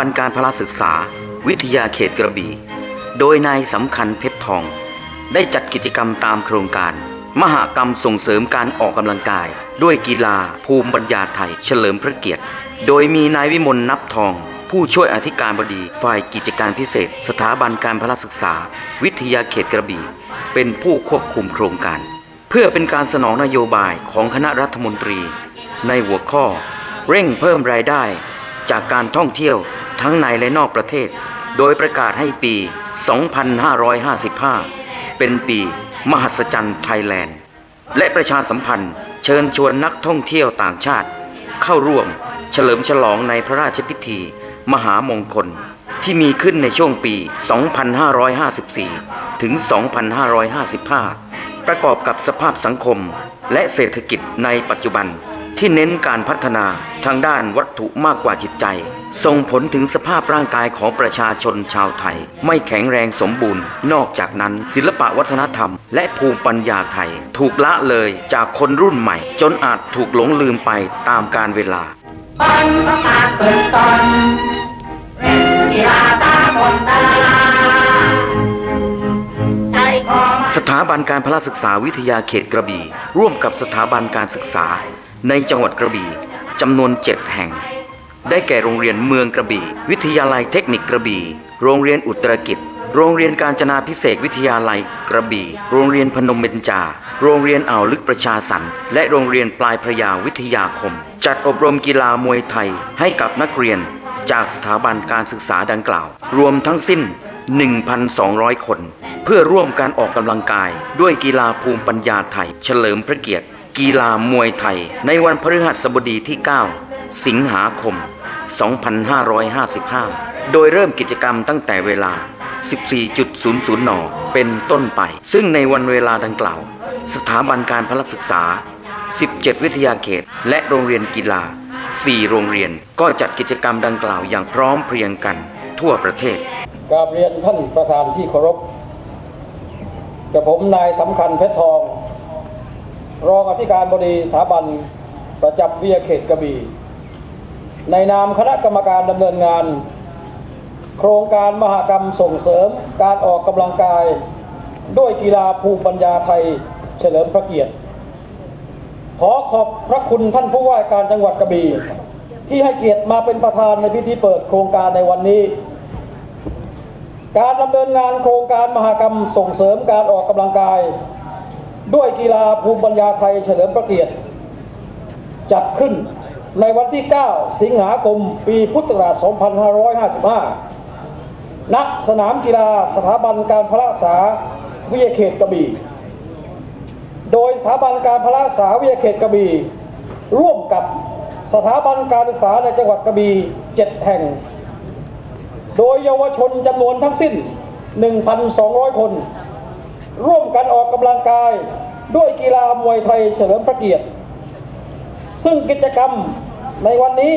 บันการพละศึกษา วิทยาเขตกระบี่ โดยนายสำคัญเพชรทอง ได้จัดกิจกรรมตามโครงการ มหากรรมส่งเสริมการออกกำลังกาย ด้วยกีฬาภูมิปัญญาไทย เฉลิมพระเกียรติ โดยมีนายวิมลนับทอง ผู้ช่วยอธิการบดีฝ่ายกิจการพิเศษ สถาบันการพละศึกษา วิทยาเขตกระบี่ เป็นผู้ควบคุมโครงการ เพื่อเป็นการสนองนโยบายของคณะรัฐมนตรี ในหัวข้อ เร่งเพิ่มรายได้จากการท่องเที่ยว ทั้งในและนอกประเทศ โดยประกาศให้ปี 2555 เป็นปี มหัศจรรย์ไทยแลนด์ และประชาสัมพันธ์ เชิญชวนนักท่องเที่ยวต่างชาติ เข้าร่วมเฉลิมฉลองในพระราชพิธี มหามงคล ที่มีขึ้นในช่วงปี 2554 ถึง 2555 ประกอบกับสภาพสังคมและเศรษฐกิจในปัจจุบัน ที่เน้นการพัฒนาทางด้านวัตถุมากกว่าจิตใจ ส่งผลถึงสภาพร่างกายของประชาชนชาวไทย ไม่แข็งแรงสมบูรณ์ นอกจากนั้น ศิลปะวัฒนธรรม และภูมิปัญญาไทย ถูกละเลยจากคนรุ่นใหม่ จนอาจถูกหลงลืมไปตามกาลเวลาปันประกาศเปิดตอนเป็นกีฬาตาบนตาลาใจคอมาสถาบันการพละศึกษาวิทยาเขตกระบี่ร่วมกับสถาบันการศึกษา ในจังหวัดกระบี่จำนวน 7 แห่ง ได้แก่โรงเรียนเมืองกระบี่ วิทยาลัยเทคนิคกระบี่ โรงเรียนอุตรกิจ โรงเรียนการจนาพิเศษวิทยาลัยกระบี่ โรงเรียนพนมเบญจา โรงเรียนอ่าวลึกประชาสรรค์และโรงเรียนปลายพระยาวิทยาคม จัดอบรมกีฬามวยไทยให้กับนักเรียน จากสถาบันการศึกษาดังกล่าว รวมทั้งสิ้น 1,200 คน เพื่อร่วมการออกกำลังกายด้วยกีฬาภูมิปัญญาไทย เฉลิมพระเกียรติ กีฬามวยไทย ในวันพฤหัสบดีที่ 9 สิงหาคม 2555 โดยเริ่มกิจกรรมตั้งแต่เวลา 14.00 น เป็นต้นไป ซึ่งในวันเวลาดังกล่าว สถาบันการพลศึกษา 17 วิทยาเขต และโรงเรียนกีฬา 4 โรงเรียนก็จัดกิจกรรมดังกล่าวอย่างพร้อมเพรียงกันทั่วประเทศกราบเรียนท่านประธานที่เคารพกับผมนายสำคัญเพชรทอง รองอธิการบดีสถาบันประจำวิทยาเขตกระบี่ในนามคณะกรรมการดำเนินงาน โครงการมหกรรมส่งเสริมการออกกำลังกาย ด้วยกีฬาภูมิปัญญาไทยเฉลิมพระเกียรติ ขอขอบพระคุณท่านผู้ว่าการจังหวัดกระบี่ที่ให้เกียรติมาเป็นประธานในพิธีเปิดโครงการในวันนี้ การดำเนินงานโครงการมหกรรมส่งเสริมการออกกำลังกาย ด้วยกีฬาภูมิปัญญาไทยเฉลิมพระเกียรติ จัดขึ้นในวันที่ 9 สิงหาคม ปีพุทธศักราช 2555 ณ สนามกีฬาสถาบันการพละศึกษาวิทยาเขตกระบี่ โดยสถาบันการพละศึกษาวิทยาเขตกระบี่ ร่วมกับสถาบันการศึกษาในจังหวัดกระบี่ 7 แห่ง โดยเยาวชนจำนวนทั้งสิ้น 1,200 คน ร่วมกันออกกำลังกายด้วยกีฬามวยไทยเฉลิมพระเกียรติ ซึ่งกิจกรรมในวันนี้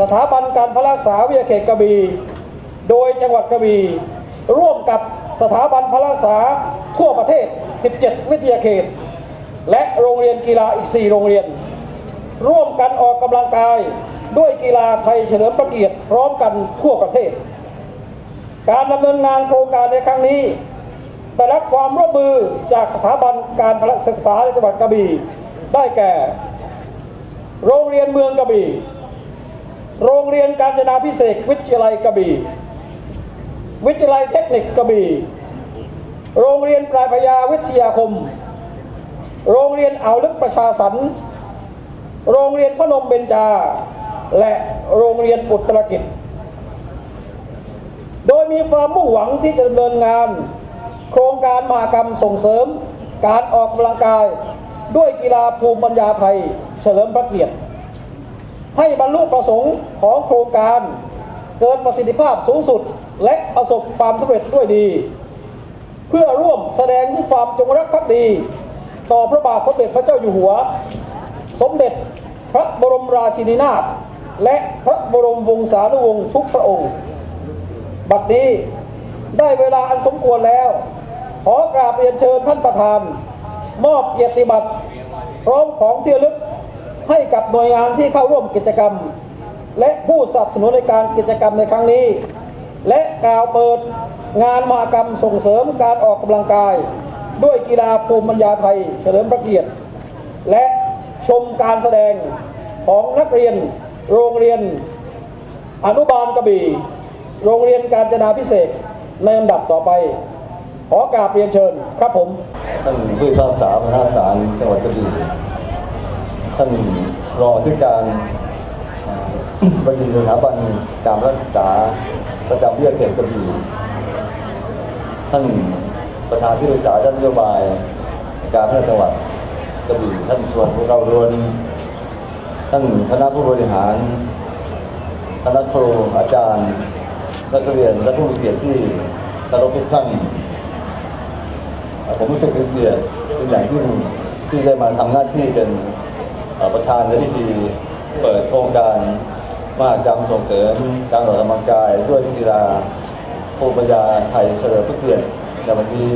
สถาบันการพละศึกษาวิทยาเขตกระบี่โดยจังหวัดกระบี่ร่วมกับสถาบันพละศึกษาทั่วประเทศ 17 วิทยาเขต และโรงเรียนกีฬาอีก 4 โรงเรียน ร่วมกันออกกำลังกายด้วยกีฬาไทยเฉลิมพระเกียรติพร้อมกันทั่วประเทศ การดำเนินงานโครงการในครั้งนี้ ได้รับความร่วมมือจากสถาบันการพลศึกษาในจังหวัดกระบี่ ได้แก่ โรงเรียนเมืองกระบี่ โรงเรียนการจนาพิเศษวิทยาลัยกระบี่ วิทยาลัยเทคนิคกระบี่ โรงเรียนปลายพยาวิทยาคม โรงเรียนอ่าวลึกประชาสรรโรงเรียนพนมเบญจา และโรงเรียนอุตรกิจ โดยมีความมุ่งหวังที่จะดำเนินงาน โครงการมหากรรมส่งเสริม การออกกำลังกายด้วยกีฬาภูมิปัญญาไทย เฉลิมพระเกียรติ ให้บรรลุประสงค์ของโครงการเกิดประสิทธิภาพสูงสุดและประสบความสำเร็จด้วยดี เพื่อร่วมแสดงถึงความจงรักภักดี ต่อพระบาทสมเด็จพระเจ้าอยู่หัว สมเด็จพระบรมราชินีนาถและพระบรมวงศานุวงศ์ทุกพระองค์ บัดนี้ได้เวลาอันสมควรแล้ว ขอกราบเรียนเชิญท่านประธาน มอบเกียรติบัตรพร้อมของที่ระลึกให้กับหน่วยงานที่เข้าร่วมกิจกรรม และผู้สนับสนุนในการกิจกรรมในครั้งนี้ และกล่าวเปิดงานมหกรรมส่งเสริมการออกกำลังกาย ด้วยกีฬาภูมิปัญญาไทย เฉลิมพระเกียรติ และชมการแสดงของนักเรียนโรงเรียนอนุบาลกระบี่ โรงเรียนการจนาพิเศษในลำดับต่อไป ขอกราบเรียนเชิญครับผม ท่านผู้พิพากษาพนักศาลจังหวัดกระบี่ท่านรองที่การอ่าบดีสถาบันการรักษาประจำวิทยาเขตกระบี่ท่านประธานที่ปรึกษาด้านนโยบาย การพัฒนาจังหวัดกระบี่ท่านชวนพวกเรารวนท่านคณะผู้บริหารคณะครูอาจารย์นักเรียนและผู้มีเกียรติที่เคารพทุกท่าน ผมรู้สึกเป็นเกียรติเป็นอย่างยิ่งที่ได้มาทำหน้าที่เป็นประธานในพิธีเปิดโครงการมหากรรมส่งเสริมการออกกำลังกายด้วยกีฬาภูมิปัญญาไทยเฉลิมพระเกียรติในวันนี้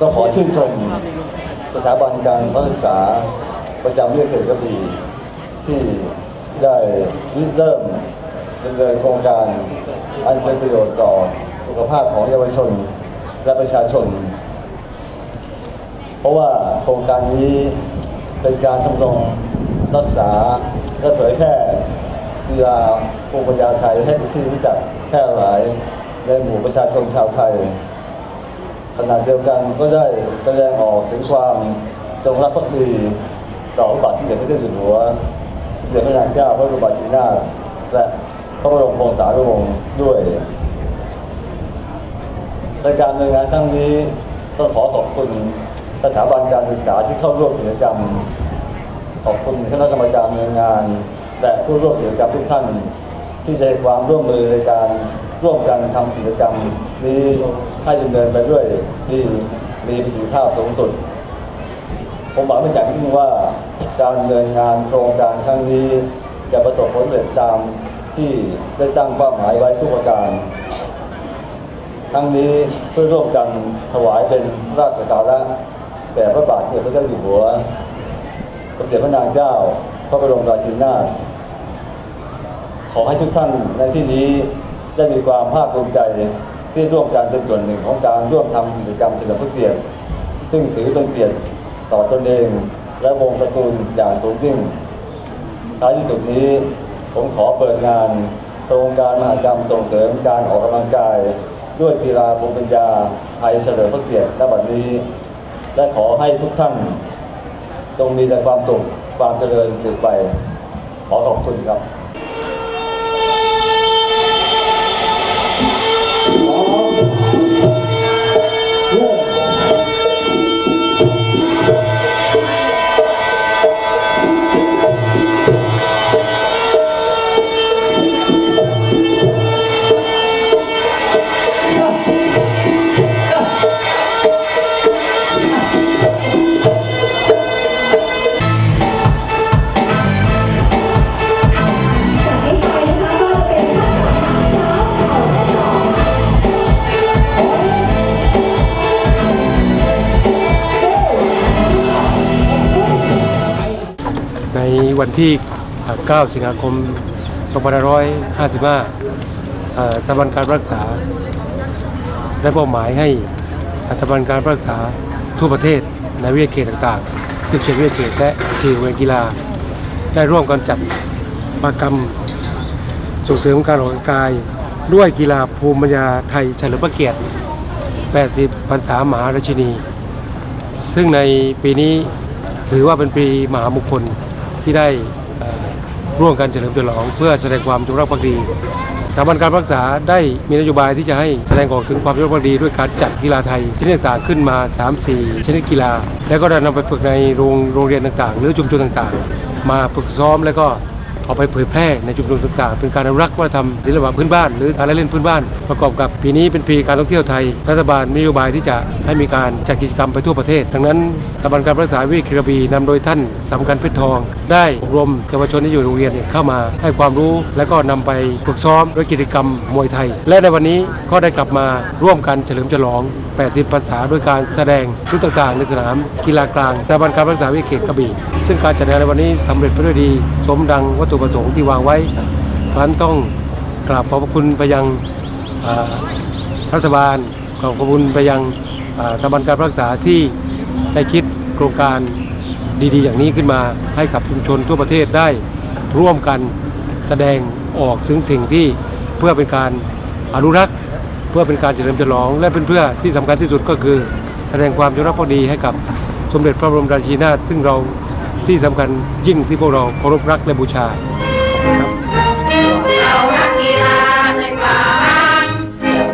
ก็ขอชื่นชมสถาบันการศึกษาประจำวิทยาเขตกระบี่ที่ได้เริ่มดำเนินโครงการอันเป็นประโยชน์ต่อสุขภาพของเยาวชน และประชาชน เพราะว่าโครงการนี้เป็นการทำรงรักษาและเผยแพร่กีฬาภูมิปัญญาไทยให้เป็นที่รู้จักแพร่หลายในหมู่ประชาชนชาวไทย ขณะเดียวกันก็ได้แสดงออกถึงความจงรักภักดีต่อพระบาทสมเด็จพระเจ้าอยู่หัวสมเด็จพระนางเจ้าพระบรมราชินีนาถและพระบรมโองศานุวงศ์ด้วย ในการดำเนินงานครั้งนี้ต้องขอขอบคุณสถาบันการศึกษาที่เข้าร่วมกิจกรรม ขอบคุณคณะกรรมการดำเนินงาน และผู้ร่วมกิจกรรมทุกท่าน ที่ให้ความร่วมมือในการร่วมกันทำกิจกรรมนี้ให้ดำเนินไปด้วยที่มีประสิทธิภาพสูงสุด ผมหวังเป็นอย่างยิ่งว่าการดำเนินงานโครงการครั้งนี้จะประสบผลสำเร็จตามที่ได้ตั้งเป้าหมายไว้ทุกประการ ทั้งนี้เพื่อร่วมกันถวายเป็นราชการะแด่พระบาทสมเด็จพระเจ้าอยู่หัวสมเด็จพระนางเจ้า พระบรมราชินีนาถขอให้ทุกท่านในที่นี้ได้มีความภาคภูมิใจที่ร่วมกันเป็นส่วนหนึ่งของการร่วมทำกิจกรรมเฉลิมพระเกียรติซึ่งถือเป็นเกียรติต่อตนเอง และวงตระกูลอย่างสูงยิ่งท้ายที่สุดนี้ผมขอเปิดงานโครงการมหกรรมส่งเสริมการออกกำลังกาย ด้วยกีฬาภูมิปัญญาไทยเฉลิมพระเกียรติณบัดนี้ และขอให้ทุกท่านจงมีแต่ความสุขความเจริญสืบไป ขอขอบคุณครับ วันที่ 9 สิงหาคม 2555สถาบันการรักษา ได้มอบหมายให้สถาบันการรักษาทั่วประเทศในเวทยเขตต่างๆซึ่งเขตเวทยเขตและสี่เรียนกีฬา ได้ร่วมกันจัดมหกรรมส่งเสริมการออกกำลังกาย ด้วยกีฬาภูมิปัญญาไทยเฉลิมพระเกียรติ 80 พรรษาหมหาราชินี ซึ่งในปีนี้ถือว่าเป็นปีมหามงคล ที่ได้ร่วมกันเฉลิมฉลอง เพื่อแสดงความจงรักภักดีสถาบันการรักษาได้มีนโยบายที่จะให้แสดงออกถึงความจงรักภักดีด้วยการจัดกีฬาไทยชนิดต่างๆขึ้นมา 3-4 ชนิดกีฬา แล้วก็ได้นำไปฝึกในโรงโรงเรียนต่างๆ หรือชุมชนต่างๆ มาฝึกซ้อมแล้วก็ เอาไปเผยแพร่ในชุมชนต่างๆเป็นการอนุรักษ์วัฒนธรรมศิลปะพื้นบ้าน หรือการละเล่นพื้นบ้าน ประกอบกับปีนี้เป็นปีการท่องเที่ยวไทย รัฐบาลมีนโยบายที่จะให้มีการจัดกิจกรรมไปทั่วประเทศ ดังนั้นสถาบันการรักษาวิทยากระบีนำโดยท่านสำคัญเพชรทอง ได้อบรมเยาวชนที่อยู่โรงเรียนเข้ามาให้ความรู้ และก็นำไปฝึกซ้อมด้วยกิจกรรมมวยไทย และในวันนี้ก็ได้กลับมาร่วมกันเฉลิมฉลอง 80พรรษาด้วยการแสดงชุดต่างๆ ในสนามกีฬากลางสถาบันการรักษาวิทยาเขตกระบี่ ซึ่งการจัดงานในวันนี้สำเร็จไปด้วยดี สมดังวัตถุประสงค์ที่วางไว้เพราะฉะนั้นต้องกราบขอบคุณไปยังรัฐบาลขอบคุณไปยังสถาบันการรักษาที่ได้คิดโครงการดีๆ อย่างนี้ขึ้นมาให้กับชุมชนทั่วประเทศได้ร่วมกันแสดงออกถึงสิ่งที่เพื่อเป็นการอนุรักษ์ พื่อเป็นการเฉลิมฉลอง และเป็นเพื่อที่สำคัญที่สุดก็คือ แสดงความจงรักภักดีให้กับสมเด็จพระบรมราชินีนาถซึ่งเราที่สำคัญยิ่งที่พวกเราเคารพรักและบูชาเรานักกีฬาในกลาง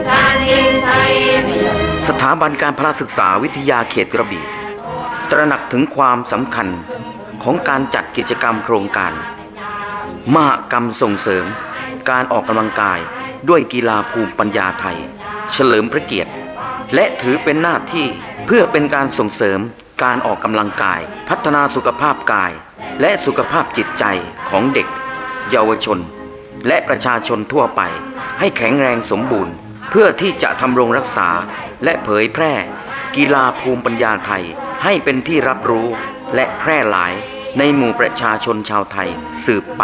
ชาติไทยไม่ยอมสถาบันการพละศึกษาวิทยาเขตกระบี่ตระหนักถึงความสำคัญของการจัดกิจกรรมโครงการ มหกรรมส่งเสริม การออกกำลังกาย ด้วยกีฬาภูมิปัญญาไทย เฉลิมพระเกียรติ และถือเป็นหน้าที่เพื่อเป็นการส่งเสริมการออกกำลังกาย พัฒนาสุขภาพกาย และสุขภาพจิตใจของเด็ก เยาวชน และประชาชนทั่วไป ให้แข็งแรงสมบูรณ์ เพื่อที่จะทำรงรักษาและเผยแพร่ กีฬาภูมิปัญญาไทย ให้เป็นที่รับรู้และแพร่หลาย ในหมู่ประชาชนชาวไทยสืบไป